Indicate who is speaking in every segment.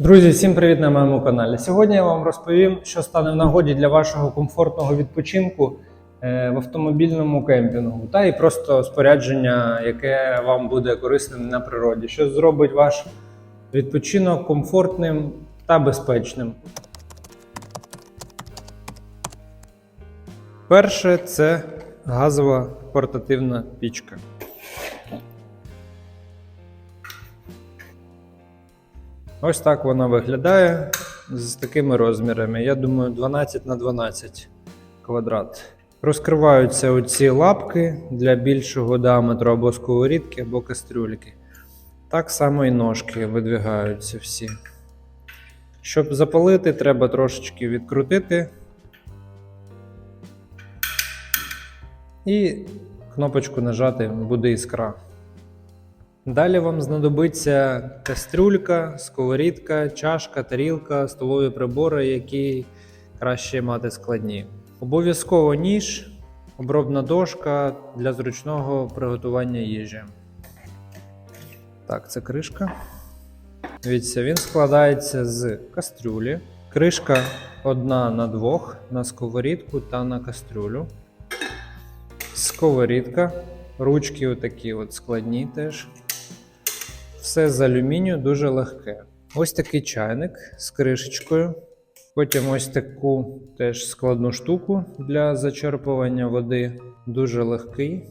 Speaker 1: Друзі, всім привіт на моєму каналі. Сьогодні я вам розповім, що стане в нагоді для вашого комфортного відпочинку е, в автомобільному кемпінгу та і просто спорядження, яке вам буде корисним на природі, що зробить ваш відпочинок комфортним та безпечним. Перше це газова портативна пічка. Ось так вона виглядає з такими розмірами. Я думаю, 12 на 12 квадрат. Розкриваються оці лапки для більшого діаметру або сковорідки, або кастрюльки. Так само і ножки видвигаються всі. Щоб запалити, треба трошечки відкрутити. І кнопочку нажати буде іскра. Далі вам знадобиться кастрюлька, сковорідка, чашка, тарілка, столові прибори, які краще мати складні. Обов'язково ніж, обробна дошка для зручного приготування їжі. Так, це кришка. Дивіться, він складається з кастрюлі. Кришка одна на двох на сковорідку та на кастрюлю. Сковорідка. Ручки отакі от складні теж. Все з алюмінію дуже легке. Ось такий чайник з кришечкою. Потім ось таку теж складну штуку для зачерпування води. Дуже легкий.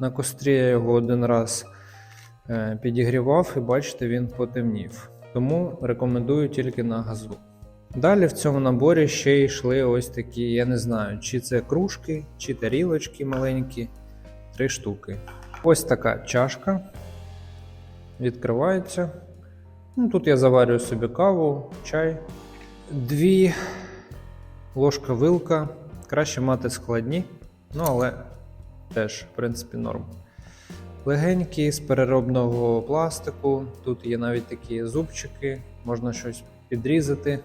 Speaker 1: На кострі я його один раз е, підігрівав і бачите, він потемнів. Тому рекомендую тільки на газу. Далі в цьому наборі ще йшли ось такі, я не знаю, чи це кружки, чи тарілочки маленькі. Три штуки. Ось така чашка відкривається. Ну, тут я заварюю собі каву, чай. Дві ложка вилка. Краще мати складні, ну але теж, в принципі, норм. Легенькі з переробного пластику. Тут є навіть такі зубчики, можна щось підрізати.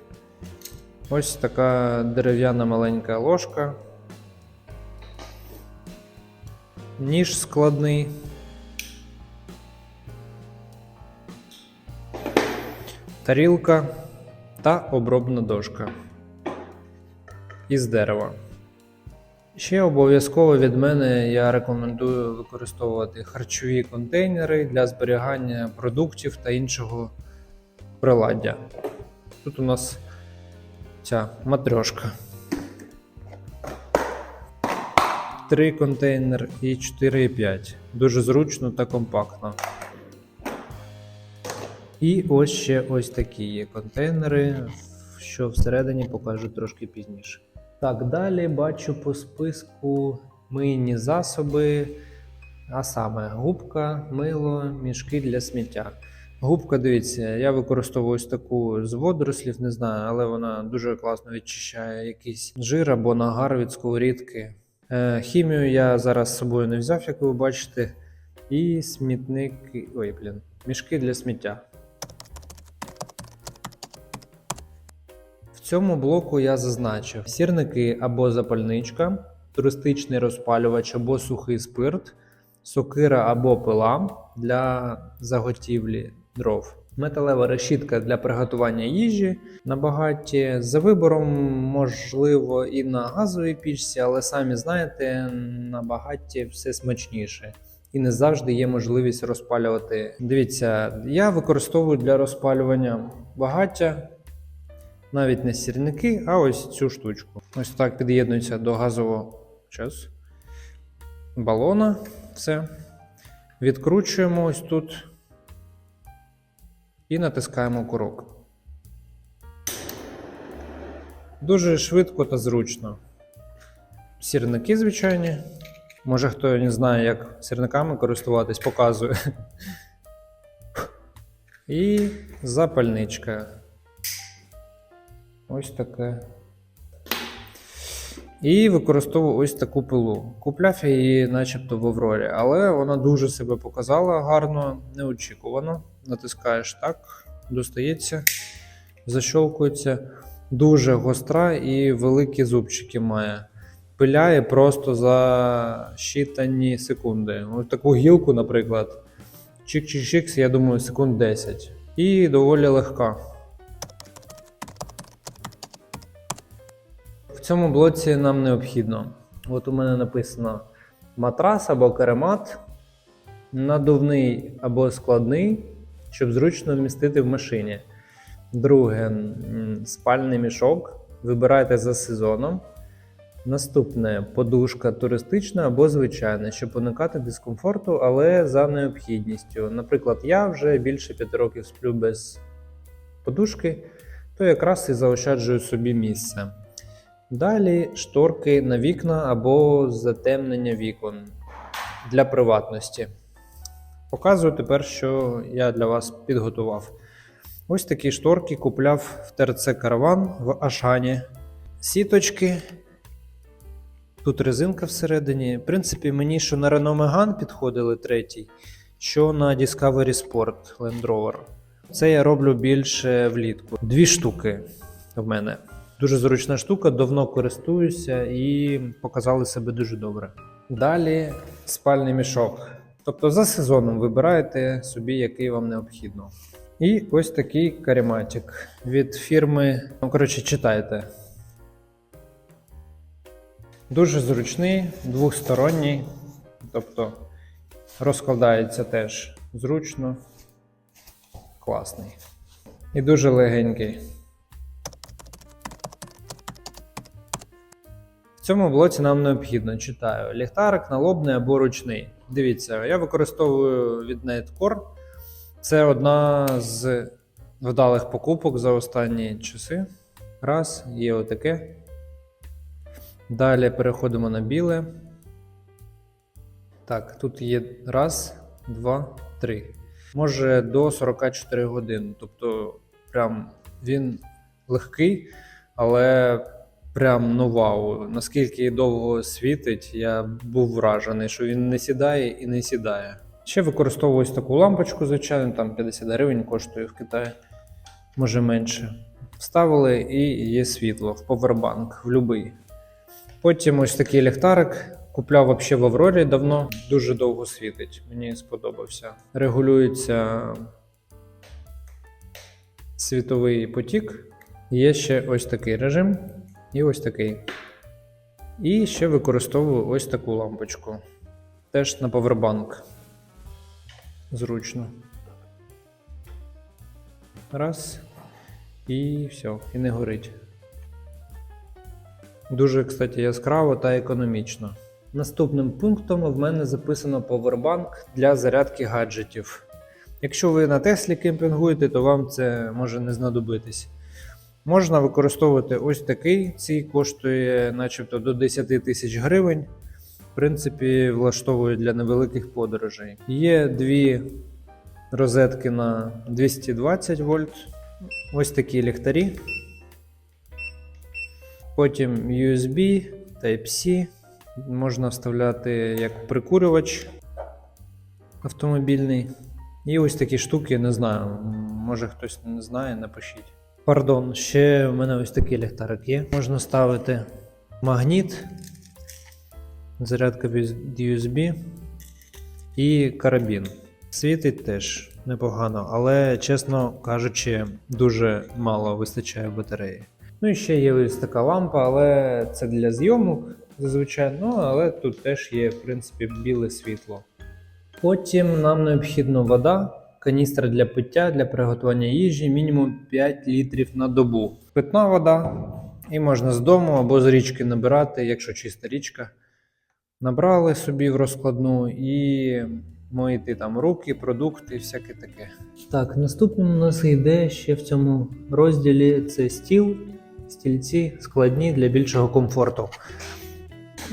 Speaker 1: Ось така дерев'яна маленька ложка. Ніж складний. Тарілка та обробна дошка із дерева. Ще обов'язково від мене я рекомендую використовувати харчові контейнери для зберігання продуктів та іншого приладдя. Тут у нас ця матрьошка. Три контейнер і 4,5. Дуже зручно та компактно. І ось ще ось такі є контейнери, що всередині покажу трошки пізніше. Так, далі бачу по списку мийні засоби, а саме губка, мило, мішки для сміття. Губка, дивіться, я використовую ось таку з водорослів, не знаю, але вона дуже класно відчищає якийсь жир або нагар від сковорідки. Е, хімію я зараз з собою не взяв, як ви бачите. І смітники. Ой, блін, мішки для сміття. Цьому блоку я зазначив сірники або запальничка, туристичний розпалювач або сухий спирт, сокира або пила для заготівлі дров, металева решітка для приготування їжі на багатті. За вибором, можливо, і на газовій пічці, але самі знаєте, на багатті все смачніше. І не завжди є можливість розпалювати. Дивіться, я використовую для розпалювання багаття навіть не сірники, а ось цю штучку. Ось так під'єднується до газового час. балона. Все. Відкручуємо ось тут і натискаємо курок. Дуже швидко та зручно. Сірники звичайні. Може хто не знає, як сірниками користуватись, показую. І запальничка. Ось таке. І використовую ось таку пилу. Купляв я її начебто в Аврорі, але вона дуже себе показала гарно, неочікувано. Натискаєш так, достається, защолкується. Дуже гостра і великі зубчики має. Пиляє просто за щитані секунди. Ось таку гілку, наприклад. Чик-чик-чик, я думаю, секунд 10. І доволі легка. В цьому блоці нам необхідно. От у мене написано матрас або каремат, надувний або складний, щоб зручно вмістити в машині. Друге спальний мішок. Вибирайте за сезоном. Наступне подушка туристична або звичайна, щоб уникати дискомфорту, але за необхідністю. Наприклад, я вже більше 5 років сплю без подушки, то якраз і заощаджую собі місце. Далі шторки на вікна або затемнення вікон для приватності. Показую тепер, що я для вас підготував. Ось такі шторки купляв в ТРЦ Караван в Ашані. Сіточки. Тут резинка всередині. В принципі, мені що на Renault Megane підходили третій, що на Discovery Sport Land Rover. Це я роблю більше влітку. Дві штуки в мене. Дуже зручна штука, давно користуюся і показали себе дуже добре. Далі спальний мішок. Тобто за сезоном вибираєте собі, який вам необхідно. І ось такий карематик від фірми. Ну, коротше, читайте. Дуже зручний, двохсторонній, тобто розкладається теж зручно, класний. І дуже легенький. Цьому блоці нам необхідно читаю ліхтарик, налобний або ручний. Дивіться, я використовую від Nightcore. Це одна з вдалих покупок за останні часи. Раз, є отаке. Далі переходимо на біле. Так, тут є раз, два, три. Може до 44 годин. Тобто, прям він легкий, але прям ну вау. Наскільки довго світить, я був вражений, що він не сідає і не сідає. Ще використовую ось таку лампочку, звичайно, там 50 гривень коштує в Китаї, може менше. Вставили і є світло в повербанк, в будь-який. Потім ось такий ліхтарик. Купляв вообще в Аврорі давно, дуже довго світить. Мені сподобався. Регулюється світовий потік. Є ще ось такий режим і ось такий. І ще використовую ось таку лампочку. Теж на повербанк. Зручно. Раз. І все, і не горить. Дуже, кстати, яскраво та економічно. Наступним пунктом в мене записано повербанк для зарядки гаджетів. Якщо ви на Теслі кемпінгуєте, то вам це може не знадобитись. Можна використовувати ось такий. Цей коштує начебто до 10 тисяч гривень. В принципі, влаштовує для невеликих подорожей. Є дві розетки на 220 вольт. Ось такі ліхтарі. Потім USB, Type-C. Можна вставляти як прикурювач автомобільний. І ось такі штуки, не знаю. Може хтось не знає, напишіть. Пардон, ще в мене ось такий ліхтарик є. Можна ставити магніт, зарядка від USB і карабін. Світить теж непогано, але, чесно кажучи, дуже мало вистачає батареї. Ну і ще є ось така лампа, але це для зйомок зазвичай. Ну, але тут теж є, в принципі, біле світло. Потім нам необхідна вода, каністра для пиття, для приготування їжі, мінімум 5 літрів на добу. Питна вода, і можна з дому або з річки набирати, якщо чиста річка. Набрали собі в розкладну і мити там руки, продукти, всяке таке. Так, наступним у нас йде ще в цьому розділі це стіл, стільці складні для більшого комфорту.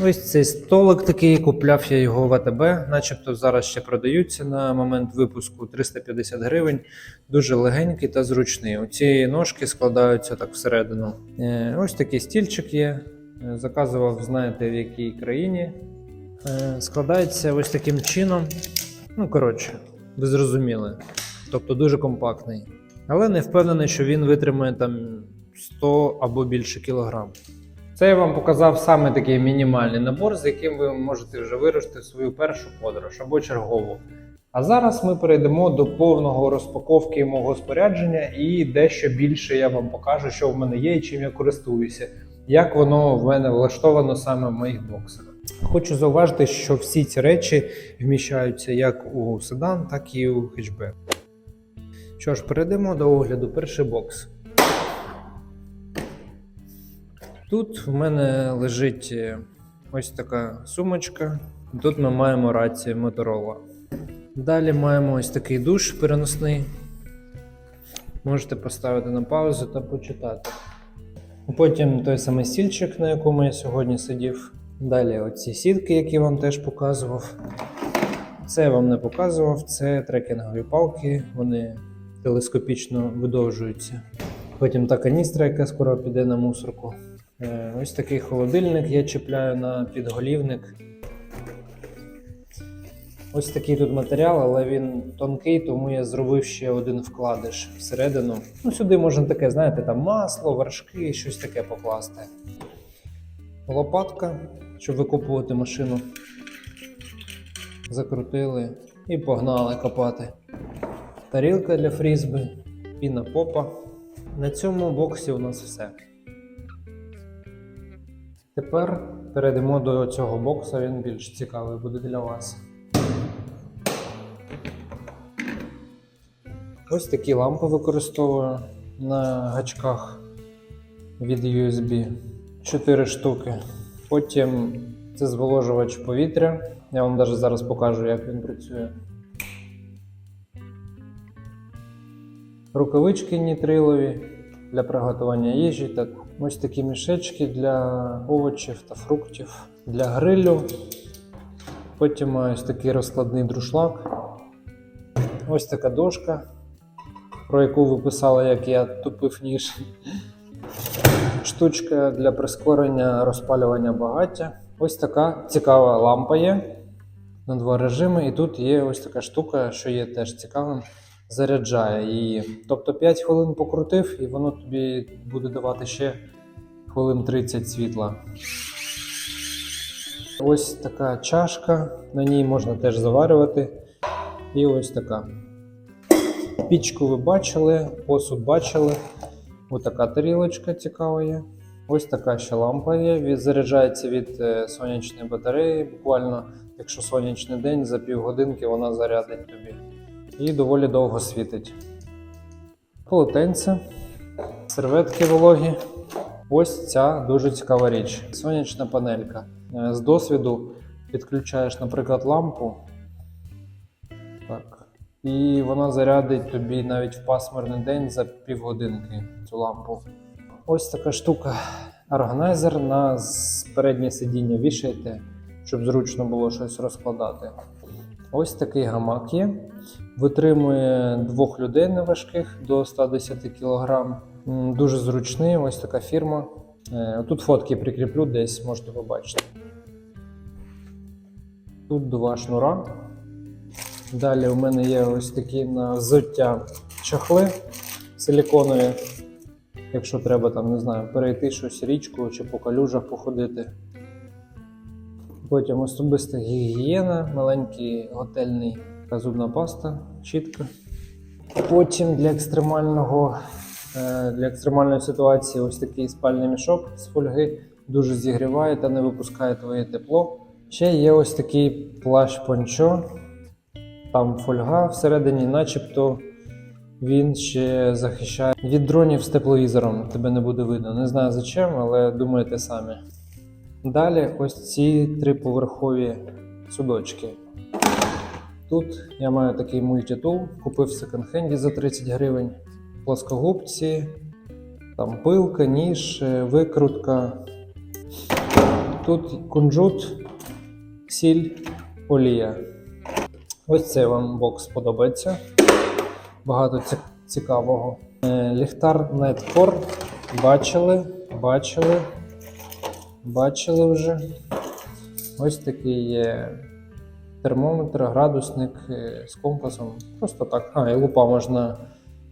Speaker 1: Ось цей столик такий, купляв я його в АТБ, начебто зараз ще продаються на момент випуску 350 гривень. Дуже легенький та зручний. Оці ножки складаються так всередину. Е, Ось такий стільчик є. Е, Заказував, знаєте, в якій країні. Е, Складається ось таким чином. Ну, коротше, ви зрозуміли. Тобто дуже компактний. Але не впевнений, що він витримає там 100 або більше кілограм. Це я вам показав саме такий мінімальний набор, з яким ви можете вже вирушити свою першу подорож або чергову. А зараз ми перейдемо до повного розпаковки мого спорядження і дещо більше я вам покажу, що в мене є і чим я користуюся. як воно в мене влаштовано саме в моїх боксах. Хочу зауважити, що всі ці речі вміщаються як у седан, так і у хетчбек. Що ж, перейдемо до огляду. Перший бокс. Тут в мене лежить е, ось така сумочка. Тут ми маємо рацію Motorola. Далі маємо ось такий душ переносний. Можете поставити на паузу та почитати. Потім той самий стільчик, на якому я сьогодні сидів. Далі оці сітки, які вам теж показував. Це я вам не показував, це трекінгові палки, вони телескопічно видовжуються. Потім та каністра, яка скоро піде на мусорку. Е, Ось такий холодильник я чіпляю на підголівник. Ось такий тут матеріал, але він тонкий, тому я зробив ще один вкладиш всередину. Ну, сюди можна таке, знаєте, там масло, вершки, щось таке покласти. Лопатка, щоб викопувати машину. Закрутили і погнали копати. Тарілка для фрізби, піна попа. На цьому боксі у нас все. Тепер перейдемо до цього бокса, він більш цікавий буде для вас. Ось такі лампи використовую на гачках від USB. 4 штуки. Потім це зволожувач повітря. Я вам навіть зараз покажу, як він працює. Рукавички нітрилові для приготування їжі. Так. Ось такі мішечки для овочів та фруктів, для грилю. Потім ось такий розкладний друшлак. Ось така дошка, про яку ви писали, як я тупив ніж. Штучка для прискорення розпалювання багаття. Ось така цікава лампа є на два режими, і тут є ось така штука, що є теж цікавим. Заряджає її. Тобто 5 хвилин покрутив, і воно тобі буде давати ще хвилин 30 світла. Ось така чашка, на ній можна теж заварювати. І ось така. Пічку ви бачили, посуд бачили. Ось така тарілочка цікава є. Ось така ще лампа є. Від, заряджається від е, сонячної батареї. Буквально, якщо сонячний день, за півгодинки вона зарядить тобі. І доволі довго світить. Полотенце, серветки вологі. Ось ця дуже цікава річ. Сонячна панелька. Е, З досвіду підключаєш, наприклад, лампу. Так. І вона зарядить тобі навіть в пасмурний день за півгодинки цю лампу. Ось така штука. Органайзер на переднє сидіння вішаєте, щоб зручно було щось розкладати. Ось такий гамак є. Витримує двох людей неважких до 110 кг. Дуже зручний, ось така фірма. Е, Тут фотки прикріплю, десь можете побачити. Тут два шнура. Далі у мене є ось такі на взуття чохли силіконові. Якщо треба там, не знаю, перейти щось річку чи по калюжах походити. Потім особиста гігієна, маленький готельний така зубна паста, щітка. Потім для екстремального е, для екстремальної ситуації ось такий спальний мішок з фольги дуже зігріває та не випускає твоє тепло. Ще є ось такий плащ пончо. Там фольга всередині, начебто він ще захищає від дронів з тепловізором. Тебе не буде видно. Не знаю за чим, але думаєте самі. Далі ось ці триповерхові судочки. Тут я маю такий мультитул, купив в секонд-хенді за 30 гривень. Плоскогубці, там пилка, ніж, е, викрутка. Тут кунжут, сіль, олія. Ось цей вам бокс подобається. Багато цікавого. Е, Ліхтар Nightcore. Бачили, бачили, бачили вже. Ось такий є термометр, градусник е, з компасом. Просто так. А, і лупа можна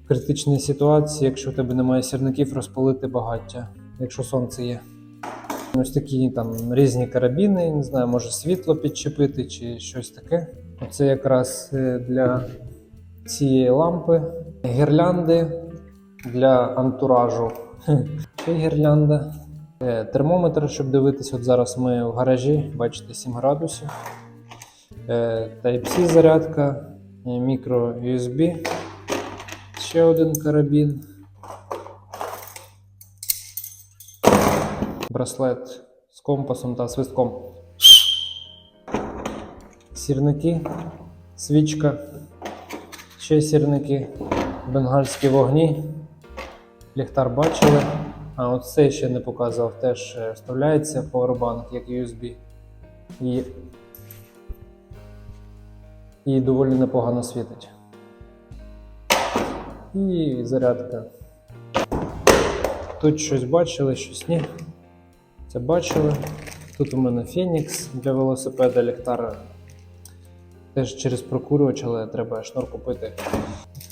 Speaker 1: в критичній ситуації, якщо в тебе немає сірників, розпалити багаття, якщо сонце є. Ось такі там різні карабіни, не знаю, може світло підчепити чи щось таке. Оце якраз е, для цієї лампи. Гірлянди для антуражу. Ще гірлянда. Е, Термометр, щоб дивитись, от зараз ми в гаражі, бачите, 7 градусів. Е, Type-C зарядка, е, мікро USB, ще один карабін. Браслет з компасом та свистком. Сірники, свічка, ще сірники, бенгальські вогні. Ліхтар бачили. А от це ще не показував, теж е, вставляється Powerbank як USB. І, і доволі непогано світить. І зарядка. Тут щось бачили, щось ні. Це бачили. Тут у мене Phoenix для велосипеда ліхтар. Теж через прокурювач, але треба шнур купити.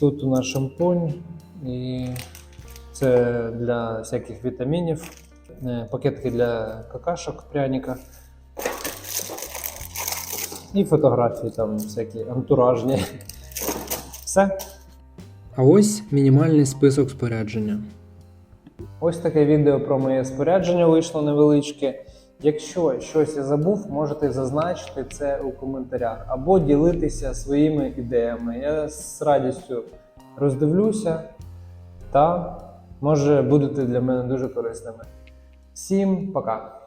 Speaker 1: Тут у нас шампунь і це для всяких вітамінів, е, пакетки для какашок пряника. І фотографії там всякі антуражні. Все. А ось мінімальний список спорядження. Ось таке відео про моє спорядження вийшло невеличке. Якщо щось я забув, можете зазначити це у коментарях або ділитися своїми ідеями. Я з радістю роздивлюся та може будете для мене дуже корисними. Всім пока!